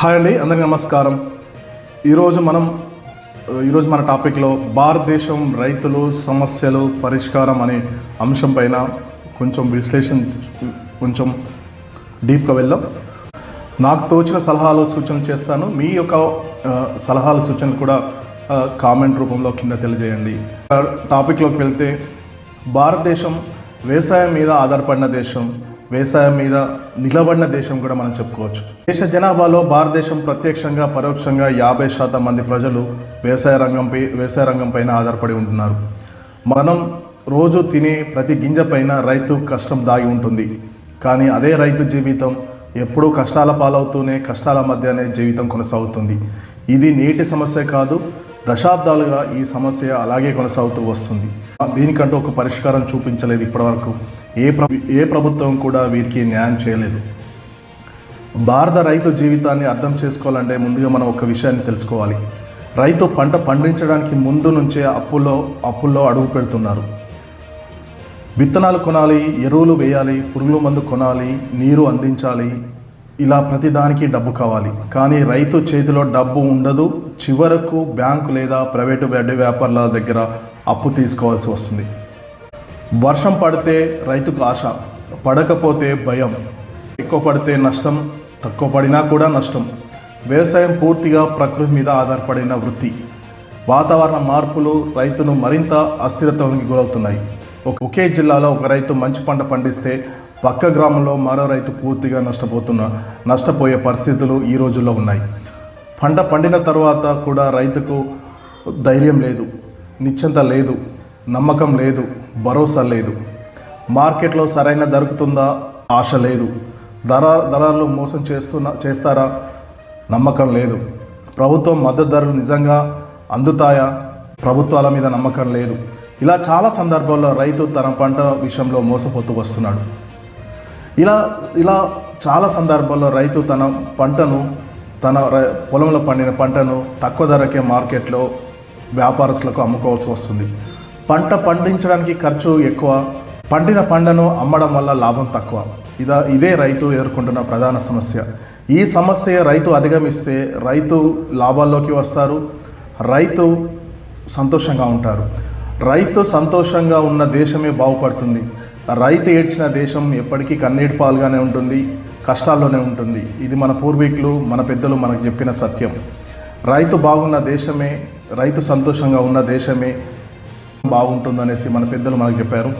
Hi అండి అందరికీ నమస్కారం. ఈరోజు మనం ఈరోజు మన టాపిక్లో భారతదేశం రైతులు సమస్యలు పరిష్కారం అనే అంశం పైన కొంచెం విశ్లేషణ కొంచెం డీప్గా వెళ్దాం. నాకు తోచిన సలహాలు సూచనలు చేస్తాను. మీ యొక్క సలహాలు సూచనలు కూడా కామెంట్ రూపంలో కింద తెలియజేయండి. టాపిక్లోకి వెళ్తే భారతదేశం వ్యవసాయం మీద ఆధారపడిన దేశం. వ్యవసాయం మీద నిలబడిన దేశం కూడా మనం చెప్పుకోవచ్చు. దేశ జనాభాలో భారతదేశం ప్రత్యక్షంగా పరోక్షంగా యాభై శాతం మంది ప్రజలు వ్యవసాయ రంగంపై వ్యవసాయ రంగంపైన ఆధారపడి ఉంటున్నారు. మనం రోజు తినే ప్రతి గింజ పైన రైతు కష్టం దాగి ఉంటుంది. కానీ అదే రైతు జీవితం ఎప్పుడూ కష్టాల పాలవుతూనే కష్టాల మధ్యనే జీవితం కొనసాగుతుంది. ఇది నేటి సమస్య కాదు దశాబ్దాలుగా ఈ సమస్య అలాగే కొనసాగుతూ వస్తుంది. దీనికంటూ ఒక పరిష్కారం చూపించలేదు ఇప్పటివరకు. ఏ ప్ర ఏ ప్రభుత్వం కూడా వీరికి న్యాయం చేయలేదు. భారత రైతు జీవితాన్ని అర్థం చేసుకోవాలంటే ముందుగా మనం ఒక విషయాన్ని తెలుసుకోవాలి. రైతు పంట పండించడానికి ముందు నుంచే అప్పుల్లో అప్పుల్లో అడుగు పెడుతున్నారు. విత్తనాలు కొనాలి ఎరువులు వేయాలి పురుగుల మందు కొనాలి నీరు అందించాలి ఇలా ప్రతిదానికి డబ్బు కావాలి. కానీ రైతు చేతిలో డబ్బు ఉండదు చివరకు బ్యాంకు లేదా ప్రైవేటు వడ్డీ వ్యాపారుల దగ్గర అప్పు తీసుకోవాల్సి వస్తుంది. వర్షం పడితే రైతుకు ఆశ పడకపోతే భయం. ఎక్కువ పడితే నష్టం తక్కువ పడినా కూడా నష్టం. వ్యవసాయం పూర్తిగా ప్రకృతి మీద ఆధారపడిన వృత్తి. వాతావరణ మార్పులు రైతును మరింత అస్థిరత్వానికి గురవుతున్నాయి. ఒకే జిల్లాలో ఒక రైతు మంచి పంట పండిస్తే పక్క గ్రామంలో మరో రైతు పూర్తిగా నష్టపోతున్న నష్టపోయే పరిస్థితులు ఈ రోజుల్లో ఉన్నాయి. పంట పండిన తర్వాత కూడా రైతుకు ధైర్యం లేదు నిశ్చంత లేదు. నమ్మకం లేదు భరోసా లేదు. మార్కెట్లో సరైన దొరుకుతుందా? ఆశ లేదు. ధర ధరలు మోసం చేస్తున్న చేస్తారా? నమ్మకం లేదు. ప్రభుత్వం మద్దతు ధరలు నిజంగా అందుతాయా? ప్రభుత్వాల మీద నమ్మకం లేదు. ఇలా చాలా సందర్భాల్లో రైతు తన పంట విషయంలో మోసపోతూ వస్తున్నాడు. ఇలా ఇలా చాలా సందర్భాల్లో రైతు తన పంటను తన పొలంలో పండిన పంటను తక్కువ ధరకే మార్కెట్లో వ్యాపారస్తులకు అమ్ముకోవాల్సి వస్తుంది. పంట పండించడానికి ఖర్చు ఎక్కువ పండిన పంటను అమ్మడం వల్ల లాభం తక్కువ. ఇదా ఇదే రైతు ఎదుర్కొంటున్న ప్రధాన సమస్య. ఈ సమస్య రైతు అధిగమిస్తే రైతు లాభాల్లోకి వస్తారు రైతు సంతోషంగా ఉంటారు. రైతు సంతోషంగా ఉన్న దేశమే బాగుపడుతుంది. రైతు ఏడ్చిన దేశం ఎప్పటికీ కన్నీటి పాలుగానే ఉంటుంది కష్టాల్లోనే ఉంటుంది. ఇది మన పూర్వీకులు మన పెద్దలు మనకు చెప్పిన సత్యం. రైతు బాగున్న దేశమే రైతు సంతోషంగా ఉన్న దేశమే బాగుంటుందనేసి మన పెద్దలు మనకు చెప్పారు.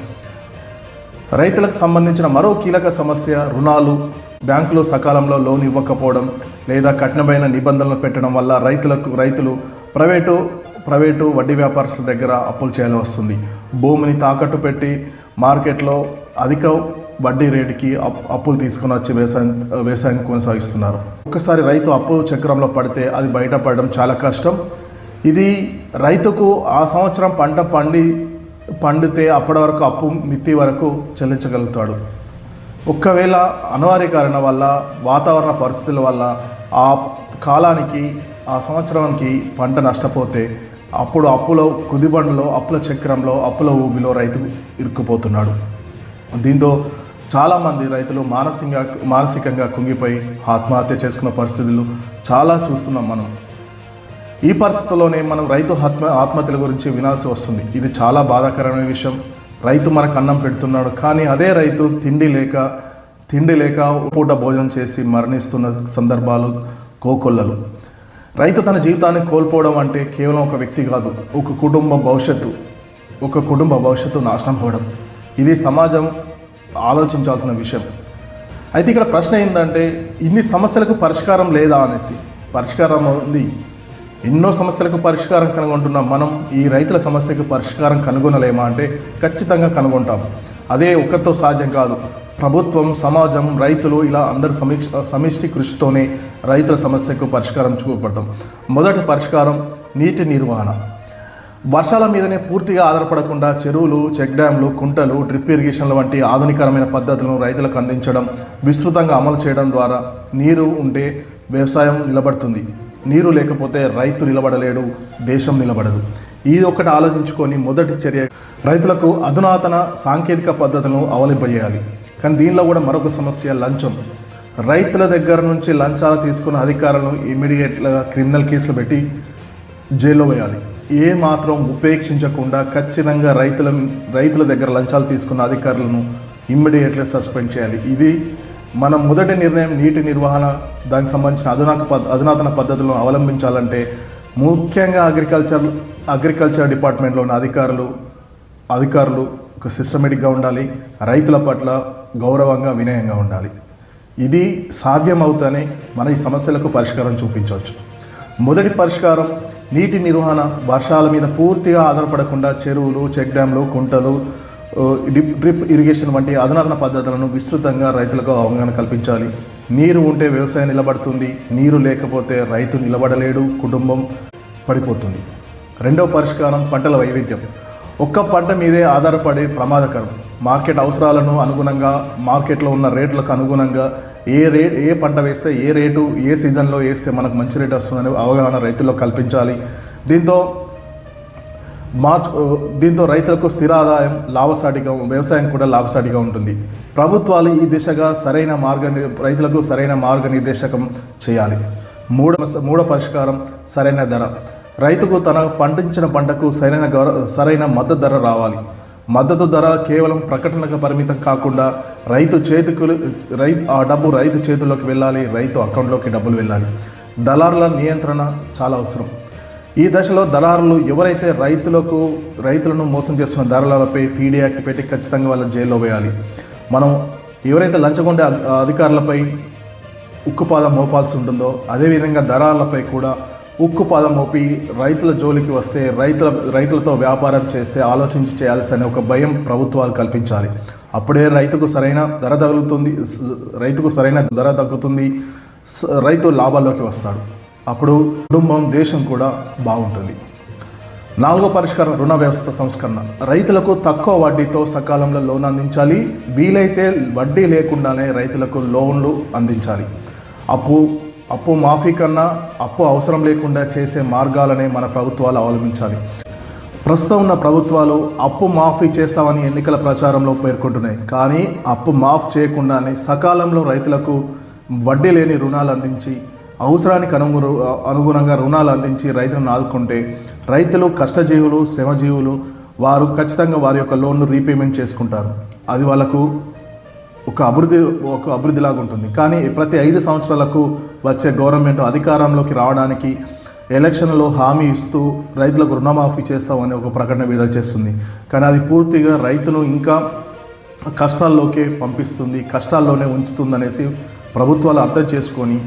రైతులకు సంబంధించిన మరో కీలక సమస్య రుణాలు. బ్యాంకులు సకాలంలో లోన్ ఇవ్వకపోవడం లేదా కఠినమైన నిబంధనలు పెట్టడం వల్ల రైతులకు రైతులు ప్రైవేటు ప్రైవేటు వడ్డీ వ్యాపారస్తుల దగ్గర అప్పులు చేయాల్సి వస్తుంది. భూమిని తాకట్టు పెట్టి మార్కెట్లో అధిక వడ్డీ రేటుకి అప్- అప్పులు తీసుకుని వచ్చి వ్యవసాయం వ్యవసాయం కొనసాగిస్తున్నారు. ఒక్కసారి రైతు అప్పు చక్రంలో పడితే అది బయటపడడం చాలా కష్టం. ఇది రైతుకు ఆ సంవత్సరం పంట పండి పండితే అప్పటి వరకు అప్పు మిత్తి వరకు చెల్లించగలుగుతాడు. ఒక్కవేళ అనివార్య కారణం వల్ల వాతావరణ పరిస్థితుల వల్ల ఆ కాలానికి ఆ సంవత్సరానికి పంట నష్టపోతే అప్పుడు అప్పులో కుదిబండలో అప్పుల చక్రంలో అప్పుల ఊబిలో రైతు ఇరుక్కుపోతున్నాడు. దీంతో చాలామంది రైతులు మానసికంగా మానసికంగా కుంగిపోయి ఆత్మహత్య చేసుకున్న పరిస్థితులు చాలా చూస్తున్నాం మనం. ఈ పరిస్థితుల్లోనే మనం రైతు ఆత్మ ఆత్మహత్యల గురించి వినాల్సి వస్తుంది. ఇది చాలా బాధాకరమైన విషయం. రైతు మనకు అన్నం పెడుతున్నాడు కానీ అదే రైతు తిండి లేక తిండి లేక పూట భోజనం చేసి మరణిస్తున్న సందర్భాలు కోకొల్లలు. రైతు తన జీవితాన్ని కోల్పోవడం అంటే కేవలం ఒక వ్యక్తి కాదు ఒక కుటుంబ భవిష్యత్తు ఒక కుటుంబ భవిష్యత్తు నాశనం అవ్వడం. ఇది సమాజం ఆలోచించాల్సిన విషయం. అయితే ఇక్కడ ప్రశ్న ఏంటంటే ఇన్ని సమస్యలకు పరిష్కారం లేదా అనేసి? పరిష్కారం ఉంది. ఎన్నో సమస్యలకు పరిష్కారం కనుగొంటున్న. మనం ఈ రైతుల సమస్యకు పరిష్కారం కనుగొనలేమా అంటే ఖచ్చితంగా కనుగొంటాం. అదే ఒక్కరితో సాధ్యం కాదు. ప్రభుత్వం సమాజం రైతులు ఇలా అందరు సమీక్ష సమిష్టి కృషితోనే రైతుల సమస్యకు పరిష్కారం చూపడతాం మొదటి పరిష్కారం నీటి నిర్వహణ. వర్షాల మీదనే పూర్తిగా ఆధారపడకుండా చెరువులు చెక్ డ్యాంలు కుంటలు డ్రిప్ ఇరిగేషన్ల వంటి ఆధునికరమైన పద్ధతులను రైతులకు అందించడం విస్తృతంగా అమలు చేయడం ద్వారా నీరు ఉంటే వ్యవసాయం నిలబడుతుంది. నీరు లేకపోతే రైతు నిలబడలేడు దేశం నిలబడదు. ఇది ఒకటి ఆలోచించుకొని మొదటి చర్య రైతులకు అధునాతన సాంకేతిక పద్ధతులను అవలింపజేయాలి కానీ దీనిలో కూడా మరొక సమస్య లంచం. రైతుల దగ్గర నుంచి లంచాలు తీసుకున్న అధికారులను ఇమీడియట్గా క్రిమినల్ కేసులు పెట్టి జైల్లో వేయాలి. ఏ మాత్రం ఉపేక్షించకుండా ఖచ్చితంగా రైతుల రైతుల దగ్గర లంచాలు తీసుకున్న అధికారులను ఇమ్మీడియట్గా సస్పెండ్ చేయాలి. ఇది మన మొదటి నిర్ణయం నీటి నిర్వహణ దానికి సంబంధించిన అధునాక పద్ అధునాతన పద్ధతులను అవలంబించాలంటే ముఖ్యంగా అగ్రికల్చర్ అగ్రికల్చర్ డిపార్ట్మెంట్లో ఉన్న అధికారులు అధికారులు ఒక సిస్టమేటిక్గా ఉండాలి. రైతుల పట్ల గౌరవంగా వినయంగా ఉండాలి. ఇది సాధ్యమవుతానే మన ఈ సమస్యలకు పరిష్కారం చూపించవచ్చు. మొదటి పరిష్కారం నీటి నిర్వహణ వర్షాల మీద పూర్తిగా ఆధారపడకుండా చెరువులు చెక్ డ్యాంలు కుంటలు డ్రిప్ డ్రిప్ ఇరిగేషన్ వంటి అధునాతన పద్ధతులను విస్తృతంగా రైతులకు అవగాహన కల్పించాలి. నీరు ఉంటే వ్యవసాయం నిలబడుతుంది నీరు లేకపోతే రైతు నిలబడలేడు కుటుంబం పడిపోతుంది. రెండవ పరిష్కారం పంటల వైవిధ్యం. ఒక్క పంట మీదే ఆధారపడే ప్రమాదకరం. మార్కెట్ అవసరాలను అనుగుణంగా మార్కెట్లో ఉన్న రేట్లకు అనుగుణంగా ఏ రేట్ ఏ పంట వేస్తే ఏ రేటు ఏ సీజన్లో వేస్తే మనకు మంచి రేట్ వస్తుందని అవగాహన రైతుల్లో కల్పించాలి. దీంతో మార్చు దీంతో రైతులకు స్థిర ఆదాయం లాభసాటిగా వ్యవసాయం కూడా లాభసాటిగా ఉంటుంది. ప్రభుత్వాలు ఈ దిశగా సరైన మార్గ రైతులకు సరైన మార్గనిర్దేశకం చేయాలి. మూడ మూడో పరిష్కారం సరైన ధర. రైతుకు తన పండించిన పంటకు సరైన గౌర సరైన మద్దతు ధర రావాలి. మద్దతు ధర కేవలం ప్రకటనకు పరిమితం కాకుండా రైతు చేతికి రైతు ఆ డబ్బు రైతు చేతుల్లోకి వెళ్ళాలి రైతు అకౌంట్లోకి డబ్బులు వెళ్ళాలి. దళారుల నియంత్రణ చాలా అవసరం. ఈ దశలో దళారులు ఎవరైతే రైతులకు రైతులను మోసం చేస్తున్న ధరలపై పీడీ యాక్ట్ పెట్టి ఖచ్చితంగా వాళ్ళ జైల్లో వేయాలి. మనం ఎవరైతే లంచగొండే అధికారులపై ఉక్కుపాదం మోపాల్సి ఉంటుందో అదేవిధంగా దళారులపై కూడా ఉక్కుపాదం మోపి రైతుల జోలికి వస్తే రైతుల రైతులతో వ్యాపారం చేస్తే ఆలోచించి చేయాల్సిన ఒక భయం ప్రభుత్వాలు కల్పించాలి. అప్పుడే రైతుకు సరైన ధర తగులుతుంది రైతుకు సరైన ధర తగ్గుతుంది రైతు లాభాల్లోకి వస్తాడు. అప్పుడు కుటుంబం దేశం కూడా బాగుంటుంది. నాలుగో పరిష్కారం రుణ వ్యవస్థ సంస్కరణ. రైతులకు తక్కువ వడ్డీతో సకాలంలో లోన్ అందించాలి. వీలైతే వడ్డీ లేకుండానే రైతులకు లోన్లు అందించాలి. అప్పు అప్పు మాఫీ కన్నా అప్పు అవసరం లేకుండా చేసే మార్గాలనే మన ప్రభుత్వాలు అవలంబించాలి. ప్రస్తుతం ఉన్న ప్రభుత్వాలు అప్పు మాఫీ చేస్తామని ఎన్నికల ప్రచారంలో పేర్కొంటున్నాయి. కానీ అప్పు మాఫ్ చేయకుండానే సకాలంలో రైతులకు వడ్డీ లేని రుణాలు అందించి అవసరానికి అనుగు అనుగుణంగా రుణాలు అందించి రైతులను ఆదుకుంటే రైతులు కష్టజీవులు శ్రమజీవులు వారు ఖచ్చితంగా వారి యొక్క లోన్ను రీపేమెంట్ చేసుకుంటారు. అది వాళ్ళకు ఒక అభివృద్ధి ఒక అభివృద్ధిలాగా ఉంటుంది. కానీ ప్రతి ఐదు సంవత్సరాలకు వచ్చే గవర్నమెంట్ అధికారంలోకి రావడానికి ఎలక్షన్లో హామీ ఇస్తూ రైతులకు రుణమాఫీ చేస్తామని ఒక ప్రకటన విడుదల చేస్తుంది. కానీ అది పూర్తిగా రైతును ఇంకా కష్టాల్లోకే పంపిస్తుంది కష్టాల్లోనే ఉంచుతుందనేసి ప్రభుత్వాలు అర్థం చేసుకొని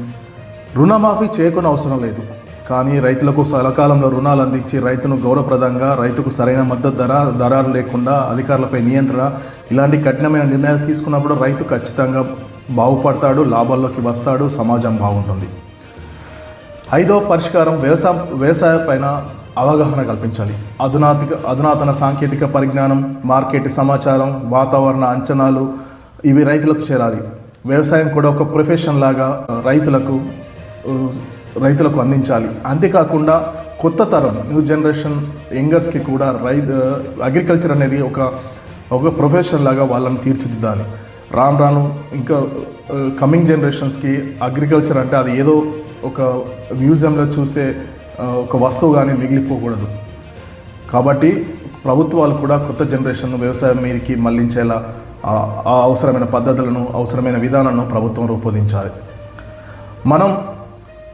రుణమాఫీ చేయకునవసరం అవసరం లేదు. కానీ రైతులకు సకాలంలో రుణాలు అందించి రైతును గౌరవప్రదంగా రైతుకు సరైన మద్దతు ధర ధరలు లేకుండా అధికారులపై నియంత్రణ ఇలాంటి కఠినమైన నిర్ణయాలు తీసుకున్నప్పుడు రైతు ఖచ్చితంగా బాగుపడతాడు లాభాల్లోకి వస్తాడు సమాజం బాగుంటుంది. ఐదవ పరిష్కారం వ్యవసాయ వ్యవసాయ పైన అవగాహన కల్పించాలి. అధునాతిక అధునాతన సాంకేతిక పరిజ్ఞానం మార్కెట్ సమాచారం వాతావరణ అంచనాలు ఇవి రైతులకు చేరాలి. వ్యవసాయం కూడా ఒక ప్రొఫెషన్ లాగా రైతులకు రైతులకు అందించాలి. అంతేకాకుండా కొత్త తరం న్యూ జనరేషన్ యంగర్స్కి కూడా రై అగ్రికల్చర్ అనేది ఒక ఒక ప్రొఫెషన్ లాగా వాళ్ళని తీర్చిదిద్దాలి. రాను రాను ఇంకా కమింగ్ జనరేషన్స్కి అగ్రికల్చర్ అంటే అది ఏదో ఒక మ్యూజియంలో చూసే ఒక వస్తువు కానీ మిగిలిపోకూడదు. కాబట్టి ప్రభుత్వాలు కూడా కొత్త జనరేషన్ వ్యవసాయం మీదకి మళ్ళించేలా ఆ అవసరమైన పద్ధతులను అవసరమైన విధానాలను ప్రభుత్వం రూపొందించాలి. మనం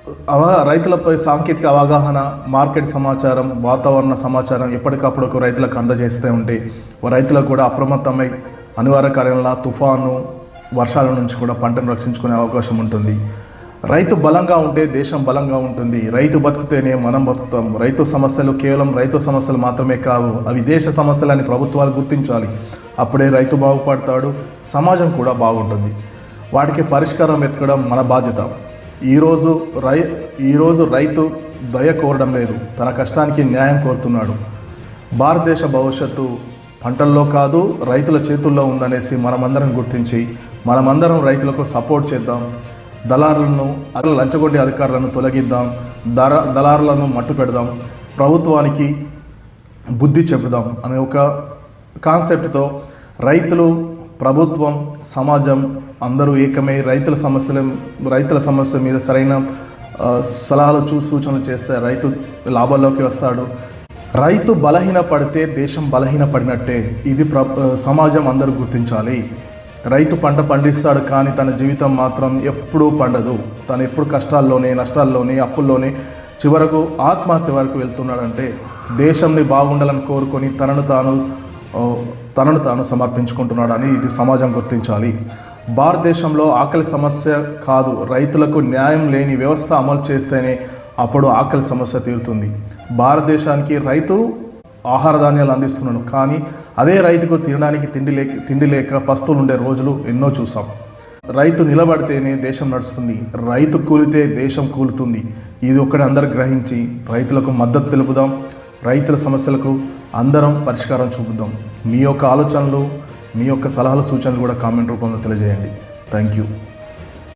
రైతులపై సాంకేతిక అవగాహన మార్కెట్ సమాచారం వాతావరణ సమాచారం ఎప్పటికప్పుడు ఒక రైతులకు అందజేస్తూ ఉంటే రైతులకు కూడా అప్రమత్తమై అనివార్య కార్యంలో తుఫాను వర్షాల నుంచి కూడా పంటను రక్షించుకునే అవకాశం ఉంటుంది. రైతు బలంగా ఉంటే దేశం బలంగా ఉంటుంది. రైతు బతుకుతేనే మనం బతుకుతాం. రైతు సమస్యలు కేవలం రైతు సమస్యలు మాత్రమే కావు. అవి దేశ సమస్యలని ప్రభుత్వాలు గుర్తించాలి. అప్పుడే రైతు బాగుపడతాడు. సమాజం కూడా బాగుంటుంది. వాటికి పరిష్కారం వెతకడం మన బాధ్యత. ఈరోజు రై ఈరోజు రైతు దయ కోరడం లేదు. తన కష్టానికి న్యాయం కోరుతున్నాడు. భారతదేశ భవిష్యత్తు పంటల్లో కాదు రైతుల చేతుల్లో ఉందనేసి మనమందరం గుర్తించి మనమందరం రైతులకు సపోర్ట్ చేద్దాం. దళారులను అసలు లంచగొండే అధికారులను తొలగిద్దాం. దర దళారులను మట్టు పెడదాం. ప్రభుత్వానికి బుద్ధి చెబుదాం అనే ఒక కాన్సెప్ట్తో రైతులు ప్రభుత్వం సమాజం అందరూ ఏకమై రైతుల సమస్యల రైతుల సమస్య మీద సరైన సలహాలు చూ సూచనలు చేస్తే రైతు లాభాల్లోకి వస్తాడు. రైతు బలహీన పడితే దేశం బలహీన పడినట్టే ఇది ప్ర సమాజం అందరూ గుర్తించాలి. రైతు పంట పండిస్తాడు కానీ తన జీవితం మాత్రం ఎప్పుడూ పండదు. తను ఎప్పుడు కష్టాల్లోనే నష్టాల్లోనే అప్పుల్లోనే చివరకు ఆత్మహత్య వరకు వెళ్తున్నాడంటే దేశంని బాగుండాలని కోరుకొని తనను తాను తనను తాను సమర్పించుకుంటున్నాడని ఇది సమాజం గుర్తించాలి. భారతదేశంలో ఆకలి సమస్య కాదు రైతులకు న్యాయం లేని వ్యవస్థ అమలు చేస్తేనే అప్పుడు ఆకలి సమస్య తీరుతుంది. భారతదేశానికి రైతు ఆహార ధాన్యాలు అందిస్తున్నాడు కానీ అదే రైతుకు తినడానికి తిండి లేక తిండి లేక పస్తులు ఉండే రోజులు ఎన్నో చూసాం రైతు నిలబడితేనే దేశం నడుస్తుంది రైతు కూలితే దేశం కూలుతుంది. ఇది ఒక్కడే అందరు గ్రహించి రైతులకు మద్దతు తెలుపుదాం. రైతుల సమస్యలకు అందరం పరిష్కారం చూపుదాం. మీ యొక్క ఆలోచనలు మీ యొక్క సలహాలు సూచనలు కూడా కామెంట్ రూపంలో తెలియజేయండి. Thank you